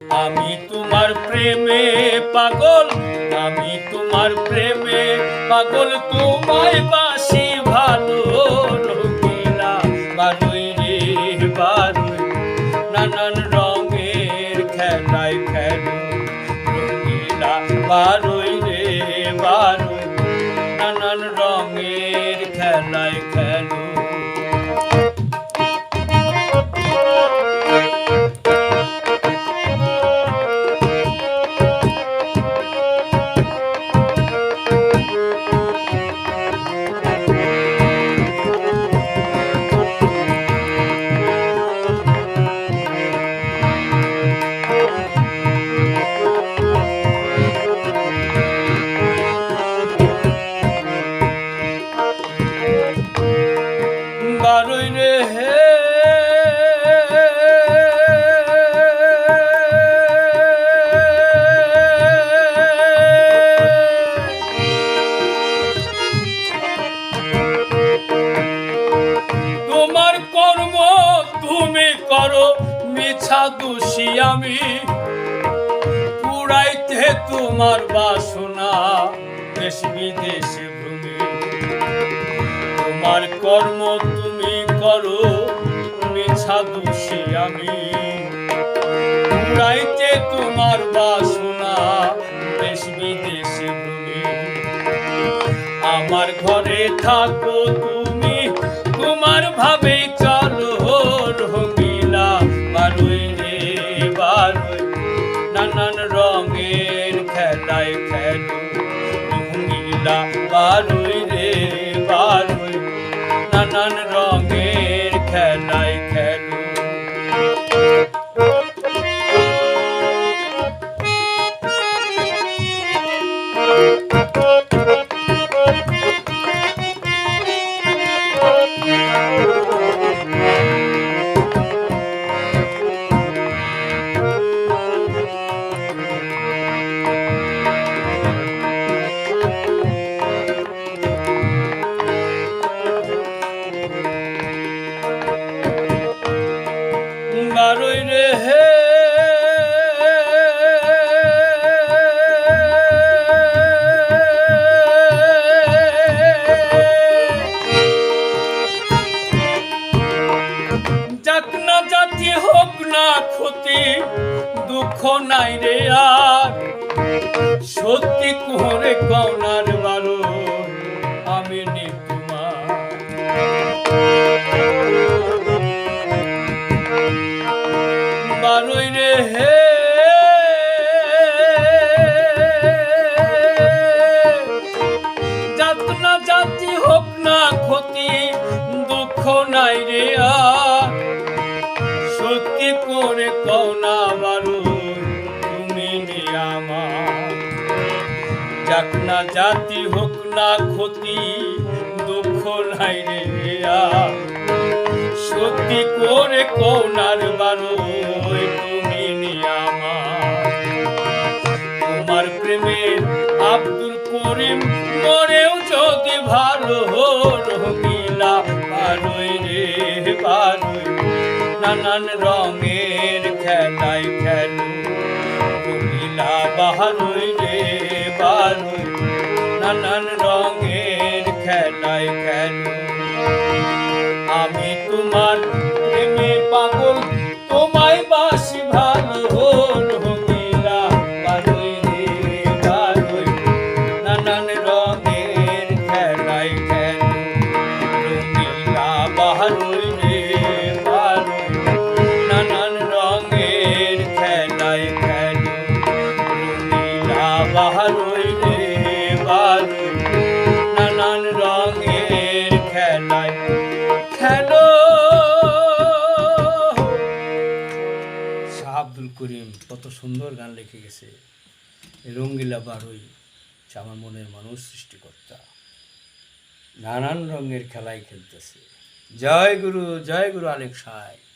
আমি তোমার প্রেমে পাগল, আমি তোমার প্রেমে পাগল। তোমায় বাসি ভালো রঙিলা বারুই রে, বারুই। নানান রঙের খেলায় খেলো রঙিলা বারুই রে, বারুই। বারুই রে হে। তোমার কর্ম তুমি করো, মিছা দোষী আমি। পুরাইতে তোমার বাসনা, দেশ বিদেশে কর্ম তুমি করো মিছা দোষী আমি। উড়াইতে তোমার বাসনা, দেশ বিদেশে আমার ঘরে থাকো তুমি, তোমার ভাবে চলো রঙিলা বারুই রে বারুই। নানান রঙের খেলায় খেলো রঙিলা বারুই রে বারুই। নানান রঙের খেলায় যাক না জাতি হোক না ক্ষতি, দুঃখ নাই রে আর। সত্যি করে কওনার বারো, আমি নি তোমার বারুই রে হে। যাত জাতি হোক না ক্ষতি, দুঃখ নাই রে আর। যাক না জাতি হোক না ক্ষতি, দুঃখ নাই রে সত্যি করে কোনার বারোই তুমি তোমার প্রেমের আব্দুল করিম মরেও যদি ভালো রঙিলা বারোই রে বারোই। নানান রঙের খেলো নানান রঙের খেলায় খেলো। আমি তোমার প্রেমে পাগল, তোমায় বাসি ভালো বারুই রে বারুই নানান রঙের খেলায় খেল। রঙিলা বারুই রে নানান রঙের খেলায় খেল। রঙিলা বারুই রে করিম, কত সুন্দর গান লিখে গেছে। রঙ্গিলা বারুই সে আমার মনের মানুষ সৃষ্টিকর্তা। নানান রঙের খেলায় খেলতেছে। জয় গুরু জয় গুরু আলেক সাহেব।